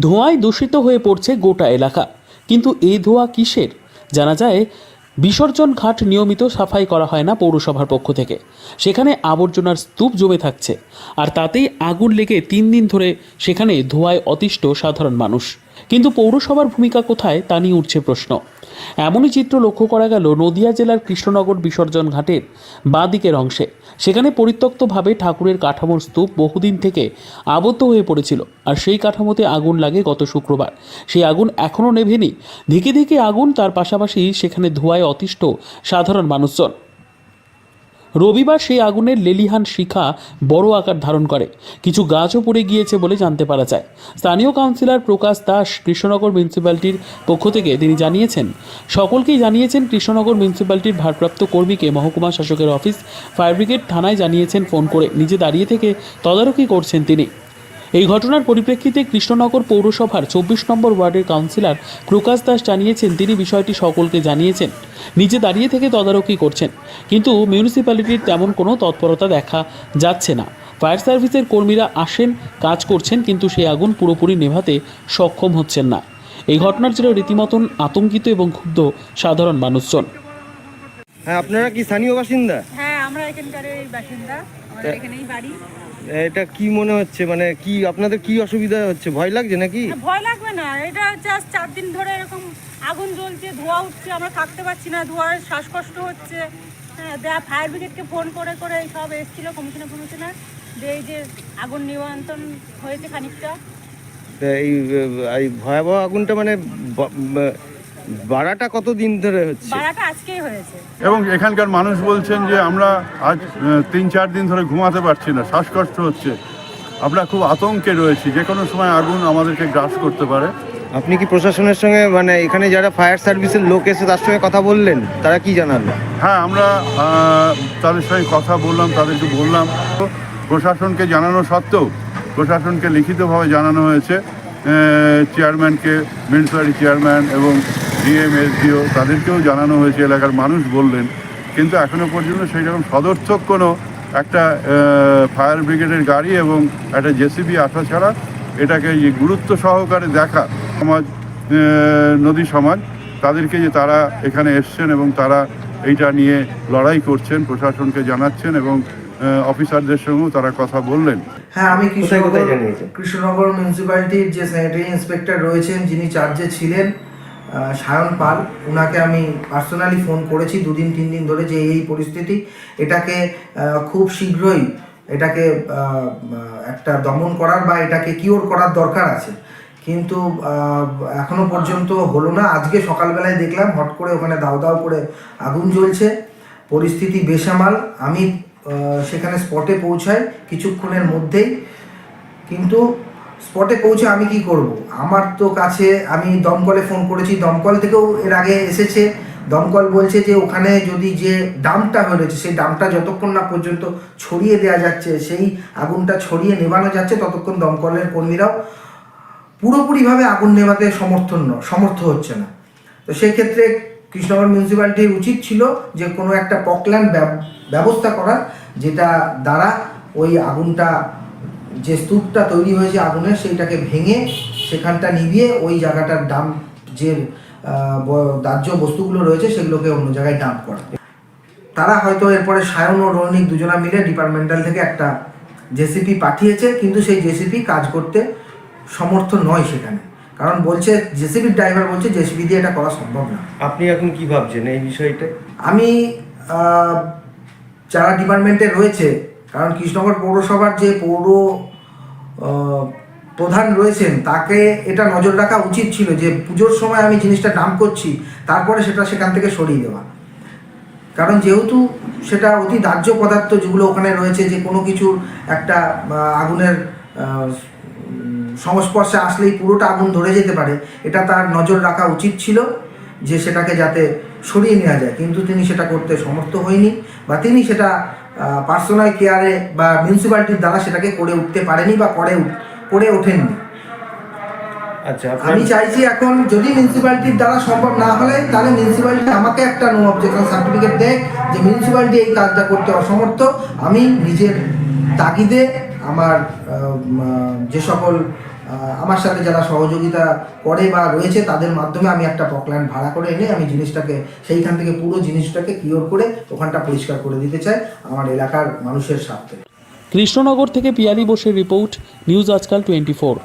ধোঁয়ায় দূষিত হয়ে পড়ছে গোটা এলাকা। কিন্তু এই ধোঁয়া কিসের? জানা যায়, বিসর্জন ঘাট নিয়মিত সাফাই করা হয় না পৌরসভার পক্ষ থেকে। সেখানে আবর্জনার স্তূপ জমে থাকছে। আর তাতেই আগুন লেগে তিন দিন ধরে সেখানে ধোঁয়ায় অতিষ্ঠ সাধারণ মানুষ। কিন্তু পৌরসভার ভূমিকা কোথায় তা নিয়ে উঠছে প্রশ্ন। এমনই চিত্র লক্ষ্য করা গেল নদিয়া জেলার কৃষ্ণনগর বিসর্জন ঘাটের বাঁ দিকের অংশে। সেখানে পরিত্যক্তভাবে ঠাকুরের কাঠামোর স্তূপ বহুদিন থেকে আবদ্ধ হয়ে পড়েছিল আর সেই কাঠামোতে আগুন লাগে গত শুক্রবার। সেই আগুন এখনও নেভেনি। ধিকে ধিকে আগুন তার পাশাপাশি সেখানে ধোঁয়ায় অতিষ্ঠ সাধারণ মানুষজন। রবিবার সেই আগুনের লেলিহান শিখা বড় আকার ধারণ করে। কিছু গাছও পড়ে গিয়েছে বলে জানতে পারা যায়। স্থানীয় কাউন্সিলর প্রকাশ দাস কৃষ্ণনগর মিউনিসিপ্যালিটির পক্ষ থেকে তিনি জানিয়েছেন, সকলকেই জানিয়েছেন কৃষ্ণনগর মিউনিসিপ্যালিটির ভারপ্রাপ্ত কর্মীকে মহকুমা শাসকের অফিস, ফায়ার ব্রিগেড থানায় জানিয়েছেন ফোন করে। নিজে দাঁড়িয়ে থেকে তদারকি করছেন তিনি। এই ঘটনার পরিপ্রেক্ষিতে কৃষ্ণনগর পৌরসভার চব্বিশ নম্বর ওয়ার্ডের কাউন্সিলর প্রকাশ দাস জানিয়েছেন তিনি বিষয়টি সকলকে জানিয়েছেন। নিজে দাঁড়িয়ে থেকে তদারকি করছেন। কিন্তু মিউনিসিপ্যালিটির তেমন কোনো তৎপরতা দেখা যাচ্ছে না। ফায়ার সার্ভিসের কর্মীরা আসেন কাজ করছেন কিন্তু সেই আগুন পুরোপুরি নেভাতে সক্ষম হচ্ছেন না। এই ঘটনার জন্য রীতিমতন আতঙ্কিত এবং ক্ষুব্ধ সাধারণ মানুষজন। হ্যাঁ আপনারা কি স্থানীয় বাসিন্দা? হ্যাঁ আমরা এখানকার এই বাসিন্দা। আমাদের এখানেই বাড়ি। এটা কি মনে হচ্ছে? মানে কি আপনাদের কি অসুবিধা হচ্ছে? ভয় লাগছে নাকি? না, ভয় লাগবে না। এটা জাস্ট চার দিন ধরে এরকম আগুন জ্বলছে ধোঁয়া উঠছে আমরা থাকতে পারছি না ধোঁয়ার শ্বাসকষ্ট হচ্ছে। হ্যাঁ দেয়া ফায়ার ব্রিগেডকে ফোন করে করে সব এসেছিল কমিশনার কমিশনার যে এই যে আগুন নিয়ন্ত্রণ হয়েছে খানিকটা। এই ভয়াবহ আগুনটা মানে বাড়াটা কত দিন ধরে হচ্ছে? বাড়াটা আজকেই হয়েছে। এবং এখানকার মানুষ বলছেন যে আমরা আজ তিন চার দিন ধরে ঘুমাতে পারছি না শ্বাসকষ্ট হচ্ছে। আমরা খুব আতঙ্কে রয়েছি যে কোনো সময় আগুন আমাদেরকে গ্রাস করতে পারে। আপনি কি প্রশাসনের সঙ্গে মানে এখানে যারা ফায়ার সার্ভিসের লোক এসে তার সঙ্গে কথা বললেন তারা কি জানালো? হ্যাঁ আমরা তাদের সঙ্গে কথা বললাম তাদেরকে বললাম। প্রশাসনকে জানানো সত্ত্বেও প্রশাসনকে লিখিতভাবে জানানো হয়েছে চেয়ারম্যানকে মিউনিসিপ্যালিটি চেয়ারম্যান এবং ডিএম, এসডিও, তাদেরকেও জানানো হয়েছে, এলাকার মানুষ বললেন। কিন্তু এখনও পর্যন্ত সেই রকম সদর্থক কোনো একটা ফায়ার ব্রিগেডের গাড়ি এবং একটা জেসিবি আসা ছাড়া এটাকে যে গুরুত্ব সহকারে দেখা সমাজ নদী সমাজ, তাদেরকে যে তারা এখানে এসছেন এবং তারা এইটা নিয়ে লড়াই করছেন, প্রশাসনকে জানাচ্ছেন এবং অফিসারদের সঙ্গেও তারা কথা বললেন। হ্যাঁ আমি কৃষ্ণনগর কৃষ্ণনগর মিউনিসিপ্যালিটির যে স্যানিটারি ইন্সপেক্টর রয়েছেন যিনি চার্জে ছিলেন সায়ন পাল ওনাকে আমি পার্সোনালি ফোন করেছি দুদিন তিন দিন ধরে যে এই পরিস্থিতি। এটাকে খুব শীঘ্রই এটাকে একটা দমন করার বা এটাকে কিওর করার দরকার আছে। কিন্তু এখনও পর্যন্ত হলো না। আজকে সকালবেলায় দেখলাম হট করে ওখানে দাও দাও করে আগুন জ্বলছে। পরিস্থিতি বেসামাল। আমি সেখানে স্পটে পৌঁছায় কিছুক্ষণের মধ্যেই। কিন্তু স্পটে পৌঁছে আমি কি করব? আমার তো কাছে, আমি দমকলে ফোন করেছি। দমকল থেকেও এর আগে এসেছে। দমকল বলছে যে, ওখানে যদি যে ডামটা হয়েছে সেই ডামটা যতক্ষণ না পর্যন্ত ছড়িয়ে দেওয়া যাচ্ছে, সেই আগুনটা ছড়িয়ে নেভানো যাচ্ছে, ততক্ষণ দমকলের কর্মীরাও পুরোপুরিভাবে আগুন নেভাতে সমর্থন সমর্থ হচ্ছে না। তো সেই ক্ষেত্রে কৃষ্ণনগর মিউনিসিপ্যালিটির উচিত ছিল যে কোনো একটা পকল্যান্ড ব্যবস্থা করার, যেটা দ্বারা ওই আগুনটা, যে স্তূপটা তৈরি হয়েছে আগুনের, সেইটাকে ভেঙে সেখানটা নিভিয়ে ওই জায়গাটার ডাম যে দাহ্য বস্তুগুলো রয়েছে সেগুলোকে অন্য জায়গায় ডাম্প করা। তারা হয়তো এরপরে সায়ন ও রৌনিক দুজনা মিলে ডিপার্টমেন্টাল থেকে একটা জেসিপি পাঠিয়েছে, কিন্তু সেই জেসিপি কাজ করতে সমর্থ নয় সেখানে। কারণ বলছে জেসিপির ড্রাইভার বলছে জেসিপি দিয়ে এটা করা সম্ভব না। আপনি এখন কি ভাবছেন এই বিষয়টা? আমি যারা ডিপার্টমেন্টে রয়েছে কারণ কৃষ্ণনগর পৌরসভার যে পৌর প্রধান রয়েছেন তাকে এটা নজর রাখা উচিত ছিল যে পুজোর সময় আমি জিনিসটা দাম করছি তারপরে সেটা সেখান থেকে সরিয়ে দেওয়া। কারণ যেহেতু সেটা অতি দাহ্য পদার্থ যেগুলো ওখানে রয়েছে যে কোনো কিছুর একটা আগুনের সংস্পর্শে আসলেই পুরোটা আগুন ধরে যেতে পারে এটা তার নজর রাখা উচিত ছিল যে সেটাকে যাতে সরিয়ে নেওয়া যায়। কিন্তু তিনি সেটা করতে সমর্থ হয়নি বা তিনি সেটা পার্সোনাল কেয়ারে বা মিউনিসিপ্যালিটির দ্বারা সেটাকে করে উঠতে পারেনি বা করে করে ওঠেননি। আচ্ছা আমি চাইছি এখন যদি মিউনিসিপ্যালিটির দ্বারা সম্ভব না হলে তাহলে মিউনিসিপ্যালিটি আমাকে একটা নো অবজেকশন সার্টিফিকেট দেয় যে মিউনিসিপ্যালিটি এই কাজটা করতে অসমর্থ। আমি নিজের তাগিদে আমার যে সকল আমার সাথে যারা সহযোগিতা করে বা রয়েছে, তাদের মাধ্যমে আমি একটা পকল্যান্ড ভাড়া করে এনে আমি জিনিসটাকে, সেইখান থেকে পুরো জিনিসটাকে কিওর করে ওখানটা পরিষ্কার করে দিতে চাই আমার এলাকার মানুষের স্বার্থে। কৃষ্ণনগর থেকে পিয়ালি বোসের report news Aajkaal twenty four